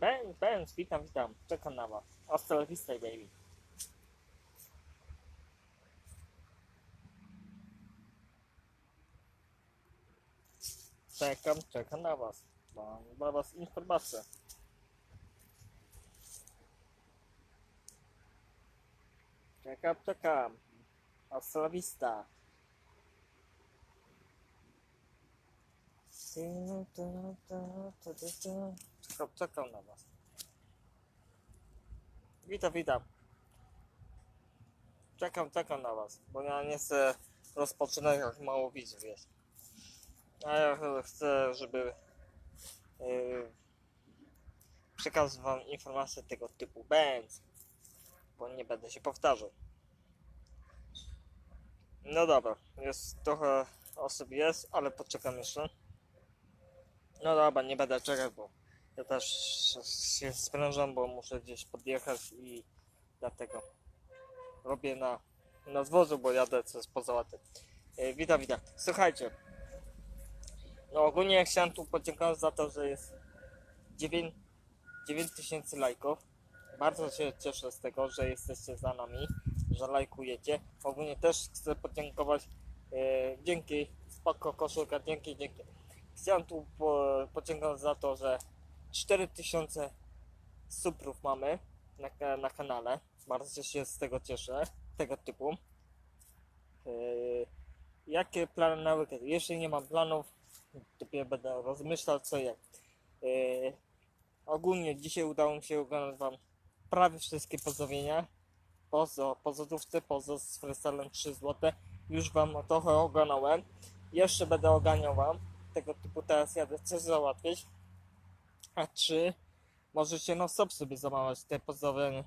Ben, Ben, witam, witam. Czekam na was. Hasta vista, baby. Czekam, czekam na was. Mam dla was informację. Czekam, czekam. Hasta vista. Czekam, na was. Witam, witam. Czekam, czekam na was, bo ja nie chcę rozpoczynać jak mało widzów jest. A ja chcę, żeby yy, przekazać wam informacje tego typu bęc, bo nie będę się powtarzał. No dobra, jest trochę osób jest, ale poczekam jeszcze. No dobra, nie będę czekać, bo ja też się sprężam, bo muszę gdzieś podjechać i dlatego robię na, na zwozu, bo jadę coś pozałatwiać. E, witam, witam. Słuchajcie, no ogólnie chciałem tu podziękować za to, że jest 9 9000 lajków. Bardzo się cieszę z tego, że jesteście za nami, że lajkujecie. Ogólnie też chcę podziękować. E, dzięki, spoko koszulka, dzięki, dzięki. Chciałem tu po, podziękować za to, że 4000 subów mamy na, na kanale. Bardzo się z tego cieszę, tego typu. Yy, jakie plany na weekend? Jeszcze nie mam planów, dopiero będę rozmyślał co jak. Yy, ogólnie dzisiaj udało mi się oglądać Wam prawie wszystkie pozdrowienia. Pozo, po złotówce, pozo z freestylem 3 zł. Już Wam trochę oglądałem. Jeszcze będę oganiał Wam tego typu teraz jadę coś załatwić. A czy możecie no stop sobie zamawiać te pozdrowienia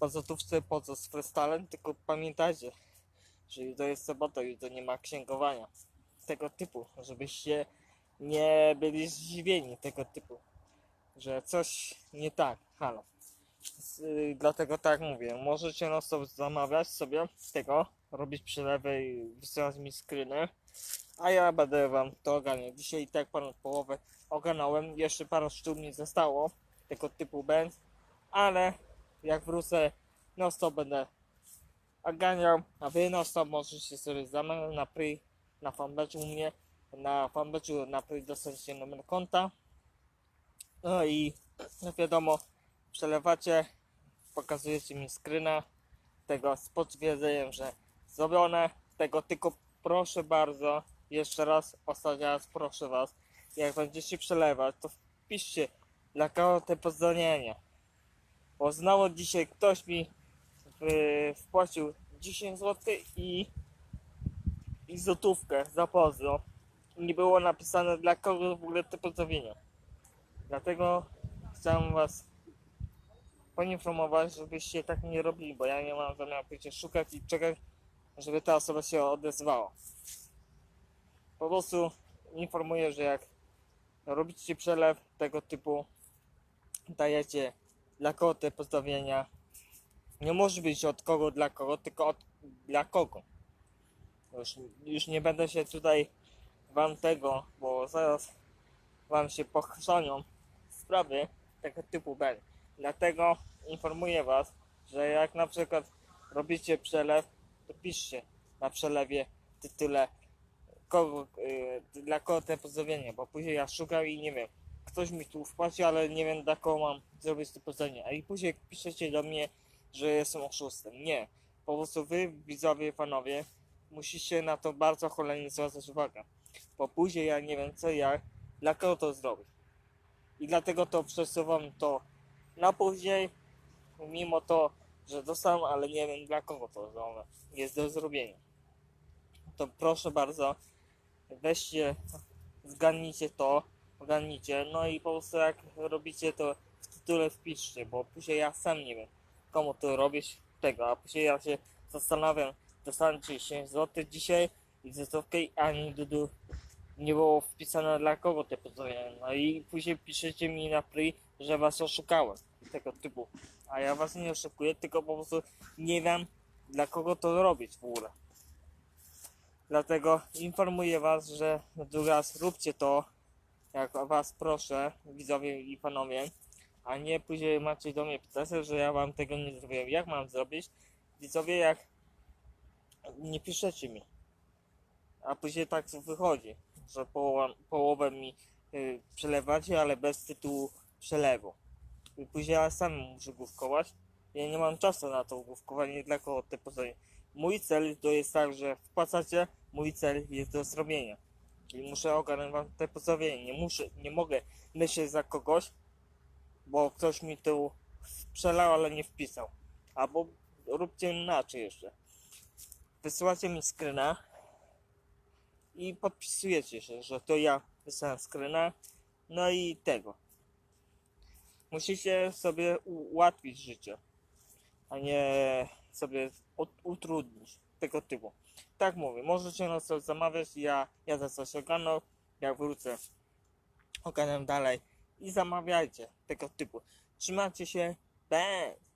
po złotówce, pozo z freestylem, tylko pamiętajcie, że jutro jest sobota, jutro nie ma księgowania. Tego typu, żebyście nie byli zdziwieni tego typu, że coś nie tak, halo. Y, dlatego tak mówię, możecie no stop zamawiać sobie tego, robić przelewy i wysyłać mi screeny, a ja będę wam to ogarniał. Dzisiaj i tak ponad połowę jeszcze parę sztuk mi zostało tego typu będ, ale jak wrócę, no stop będę ogarniał, a wy no stop możecie sobie zamawiać na pri, na fanpage u mnie, na fanpage'u na pri dostaniecie numer konta, no i no wiadomo, przelewacie, pokazujecie mi screena tego z potwierdzeniem, że zrobione, tego tylko proszę bardzo, jeszcze raz, ostatni raz proszę was, jak będziecie przelewać, to wpiszcie dla kogo te pozdrowienia. Bo znowu dzisiaj ktoś mi y, wpłacił 10 zł i, i złotówkę za pozdro. Nie było napisane dla kogo w ogóle te pozdrowienia. Dlatego chciałem was poinformować, żebyście tak nie robili, bo ja nie mam zamiaru pójść szukać i czekać, żeby ta osoba się odezwała. Po prostu informuję, że jak robicie przelew tego typu, dajecie dla kogo te pozdrowienia. Nie może być od kogo dla kogo, tylko od dla kogo. Już, już nie będę się tutaj wam tego, bo zaraz wam się pochrzanią sprawy tego typu będzie. Dlatego informuję was, że jak na przykład robicie przelew, to piszcie na przelewie tytule kogo, y, dla kogo te pozdrowienie, bo później ja szukam i nie wiem, ktoś mi tu wpłaci, ale nie wiem dla kogo mam zrobić to pozdrowienie, a i później piszecie do mnie, że jestem oszustem. Nie, po prostu wy, widzowie, panowie, musicie na to bardzo cholernie zwracać uwagę, bo później ja nie wiem co jak, dla kogo to zrobić. I dlatego to przesuwam to na później, mimo to, że dostałem, ale nie wiem dla kogo to. Jest do zrobienia. To proszę bardzo, weźcie, zgadnijcie to, ogarnijcie, no i po prostu jak robicie to w tytule wpiszcie, bo później ja sam nie wiem komu to robić tego, a później ja się zastanawiam, dostałem 10 zł dzisiaj i złotówkę, ani dudu nie było wpisane dla kogo te pozdrowienia, no i później piszecie mi na pri, że was oszukałem, tego typu, a ja was nie oszukuję, tylko po prostu nie wiem dla kogo to robić w ogóle. Dlatego informuję Was, że drugi raz róbcie to, jak Was proszę, widzowie i panowie, A nie później macie do mnie pytać, że ja wam tego nie zrobiłem. Jak mam zrobić? Widzowie, jak nie piszecie mi. A później tak wychodzi, że połowa, połowę mi y, przelewacie, ale bez tytułu przelewu. I później ja sam muszę główkować. Ja nie mam czasu na to główkowanie dla kogo te pozory. Mój cel to jest tak, że wpłacacie, mój cel jest do zrobienia. Czyli muszę ogarnąć te pozowienie. Nie muszę, nie mogę myśleć za kogoś, bo ktoś mi tu przelał, ale nie wpisał. Albo róbcie inaczej jeszcze. Wysyłacie mi screena i podpisujecie się, że to ja wysłałem screena. No i tego. Musicie sobie ułatwić życie, a nie sobie ut- utrudnić tego typu. Tak mówię, możecie na coś zamawiać, ja, ja za coś ogarnę, jak wrócę, ogarnę dalej i zamawiajcie tego typu. Trzymajcie się, bez.